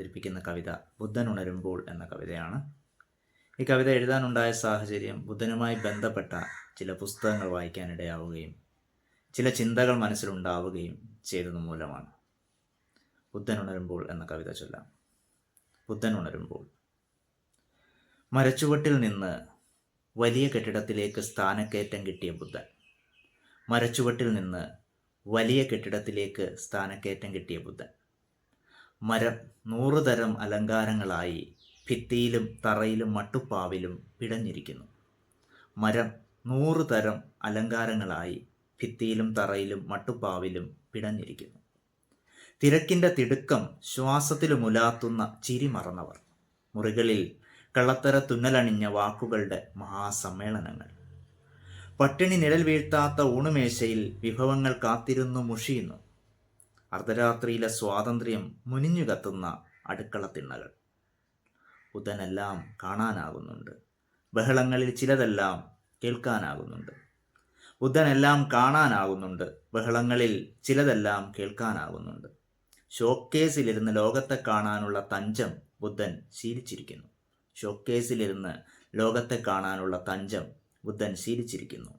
അവതരിപ്പിക്കുന്ന കവിത ബുദ്ധൻ ഉണരുമ്പോൾ എന്ന കവിതയാണ്. ഈ കവിത എഴുതാനുണ്ടായ സാഹചര്യം ബുദ്ധനുമായി ബന്ധപ്പെട്ട ചില പുസ്തകങ്ങൾ വായിക്കാനിടയാവുകയും ചില ചിന്തകൾ മനസ്സിലുണ്ടാവുകയും ചെയ്തത് മൂലമാണ്. ബുദ്ധൻ ഉണരുമ്പോൾ എന്ന കവിത ചൊല്ലാം. ബുദ്ധൻ ഉണരുമ്പോൾ മരച്ചുവട്ടിൽ നിന്ന് വലിയ കെട്ടിടത്തിലേക്ക് സ്ഥാനക്കയറ്റം കിട്ടിയ ബുദ്ധൻ. മരച്ചുവട്ടിൽ നിന്ന് വലിയ കെട്ടിടത്തിലേക്ക് സ്ഥാനക്കയറ്റം കിട്ടിയ ബുദ്ധൻ. മരം നൂറുതരം അലങ്കാരങ്ങളായി ഭിത്തിയിലും തറയിലും മട്ടുപ്പാവിലും പിടഞ്ഞിരിക്കുന്നു. മരം നൂറുതരം അലങ്കാരങ്ങളായി ഭിത്തിയിലും തറയിലും മട്ടുപ്പാവിലും പിടഞ്ഞിരിക്കുന്നു. തിരക്കിന്റെ തിടുക്കം ശ്വാസത്തിലുമുലാത്തുന്ന ചിരി മറന്നവർ. മുറികളിൽ കള്ളത്തര തുന്നലണിഞ്ഞ വാക്കുകളുടെ മഹാസമ്മേളനങ്ങൾ. പട്ടിണി നിഴൽ വീഴ്ത്താത്ത ഊണുമേശയിൽ വിഭവങ്ങൾ കാത്തിരുന്നു മുഷിയുന്നു. അർദ്ധരാത്രിയിലെ സ്വാതന്ത്ര്യം മുനിഞ്ഞു കത്തുന്ന അടുക്കള തിണ്ണകൾ. ബുധനെല്ലാം കാണാനാകുന്നുണ്ട്. ബഹളങ്ങളിൽ ചിലതെല്ലാം കേൾക്കാനാകുന്നുണ്ട്. ബുദ്ധനെല്ലാം കാണാനാകുന്നുണ്ട്. ബഹളങ്ങളിൽ ചിലതെല്ലാം കേൾക്കാനാകുന്നുണ്ട്. ഷോക്കേസിലിരുന്ന് ലോകത്തെ കാണാനുള്ള തഞ്ചം ബുദ്ധൻ ശീലിച്ചിരിക്കുന്നു. ഷോക്കേസിലിരുന്ന് ലോകത്തെ കാണാനുള്ള തഞ്ചം ബുദ്ധൻ ശീലിച്ചിരിക്കുന്നു.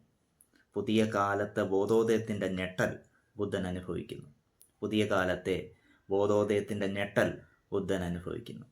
പുതിയ കാലത്തെ ബോധോദയത്തിന്റെ ഞെട്ടൽ ബുദ്ധൻ അനുഭവിക്കുന്നു. പുതിയ കാലത്തെ ബോധോദയത്തിന്റെ ഞെട്ടൽ ബുദ്ധൻ അനുഭവിക്കുന്നു.